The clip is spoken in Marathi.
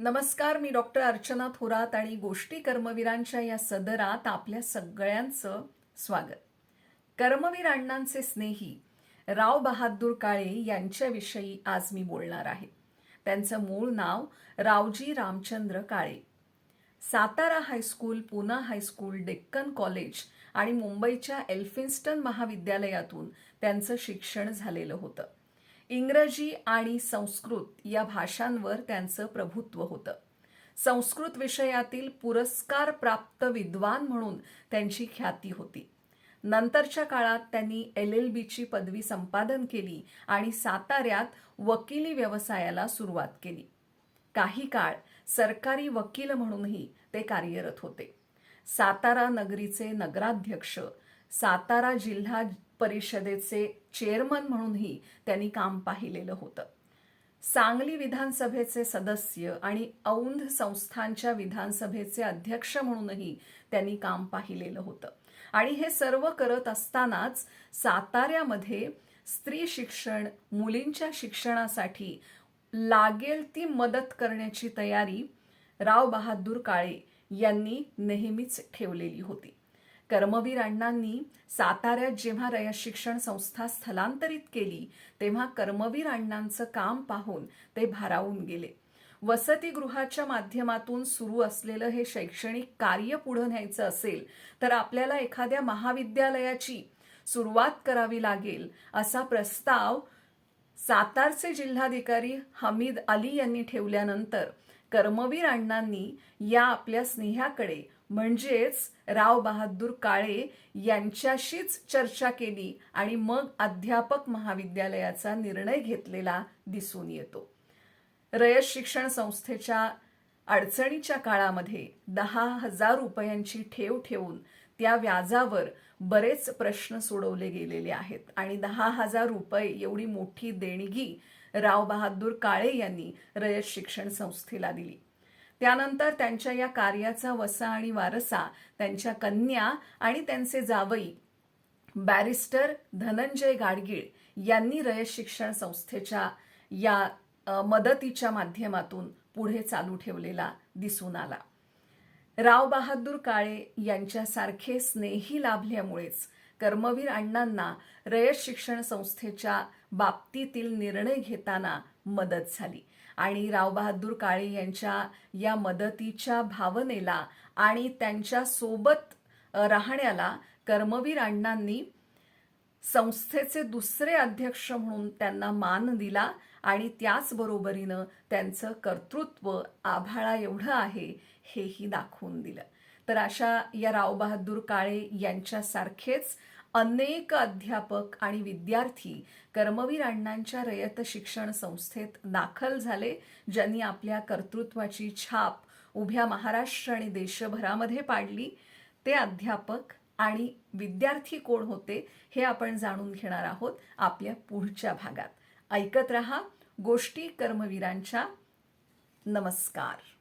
नमस्कार मी डॉक्टर अर्चना थोरात आणि गोष्टी कर्मवीरांच्या या सदरात आपल्या सगळ्यांचं स्वागत. कर्मवीर अण्णांचे स्नेही राव बहादूर काळे यांच्याविषयी आज मी बोलणार आहे. त्यांचं मूळ नाव Raoji Ramchandra Kale. Satara high school Poona high school Deccan college आणि मुंबईच्या एल्फिन्स्टन महाविद्यालयातून त्यांचं शिक्षण झालेलं होतं. इंग्रजी आणि संस्कृत या भाषांवर त्यांचं प्रभुत्व होतं. संस्कृत विषयातील पुरस्कार प्राप्त विद्वान म्हणून त्यांची ख्याती होती. नंतरच्या काळात त्यांनी एल एल बीची पदवी संपादन केली आणि साताऱ्यात वकिली व्यवसायाला सुरुवात केली. काही काळ सरकारी वकील म्हणूनही ते कार्यरत होते. सातारा नगरीचे नगराध्यक्ष सातारा जिल्हा परिषदेचे चेअरमन म्हणूनही त्यांनी काम पाहिलेलं होतं. सांगली विधानसभेचे सदस्य आणि औंध संस्थांच्या विधानसभेचे अध्यक्ष म्हणूनही त्यांनी काम पाहिलेलं होतं. आणि हे सर्व करत असतानाच साताऱ्यामध्ये स्त्री शिक्षण मुलींच्या शिक्षणासाठी लागेल ती मदत करण्याची तयारी राव बहादूर काळे यांनी नेहमीच ठेवलेली होती. कर्मवीर अण्णांनी साताऱ्यात जेव्हा रयत शिक्षण संस्था स्थलांतरित केली तेव्हा कर्मवीर अण्णांचं काम पाहून ते भारावून गेले. वसतिगृहाच्या माध्यमातून सुरू असलेलं हे शैक्षणिक कार्य पुढं न्यायचं असेल तर आपल्याला एखाद्या महाविद्यालयाची सुरुवात करावी लागेल असा प्रस्ताव सातारचे जिल्हाधिकारी हमीद अली यांनी ठेवल्यानंतर कर्मवीर अण्णांनी या आपल्या स्नेहाकडे म्हणजेच राव बहादूर काळे यांच्याशीच चर्चा केली आणि मग अध्यापक महाविद्यालयाचा निर्णय घेतलेला दिसून येतो. रयत शिक्षण संस्थेच्या अडचणीच्या काळामध्ये दहा हजार रुपयांची ठेव ठेवून त्या व्याजावर बरेच प्रश्न सोडवले गेलेले आहेत आणि दहा हजार रुपये एवढी मोठी देणगी राव बहादूर काळे यांनी रयत शिक्षण संस्थेला दिली. त्यानंतर त्यांच्या या कार्याचा वसा आणि वारसा त्यांच्या कन्या आणि त्यांचे जावई बॅरिस्टर धनंजय गाडगीळ यांनी रयत शिक्षण संस्थेच्या या मदतीच्या माध्यमातून पुढे चालू ठेवलेला दिसून आला. राव बहादूर काळे यांच्यासारखे स्नेही लाभल्यामुळेच कर्मवीर अण्णांना रयत शिक्षण संस्थेच्या बाबतीतील निर्णय घेताना मदत झाली. आणि राव बहादूर काळे यांच्या या मदतीच्या भावनेला आणि त्यांच्यासोबत राहण्याला कर्मवीर अण्णांनी संस्थेचे दुसरे अध्यक्ष म्हणून त्यांना मान दिला आणि त्याचबरोबरीनं त्यांचं कर्तृत्व आभाळा एवढं आहे हेही दाखवून दिलं. तर अशा या राव बहादूर काळे यांच्यासारखेच अनेक अध्यापक आणि विद्यार्थी कर्मवीर अण्णांच्या रयत शिक्षण संस्थेत दाखल झाले ज्यांनी आपल्या कर्तृत्वाची छाप उभ्या महाराष्ट्र आणि देशभरामध्ये पाडली. ते अध्यापक आणि विद्यार्थी कोण होते हे आपण जाणून घेणार आहोत आपल्या पुढच्या भागात. ऐकत रहा गोष्टी कर्मवीरांच्या. नमस्कार.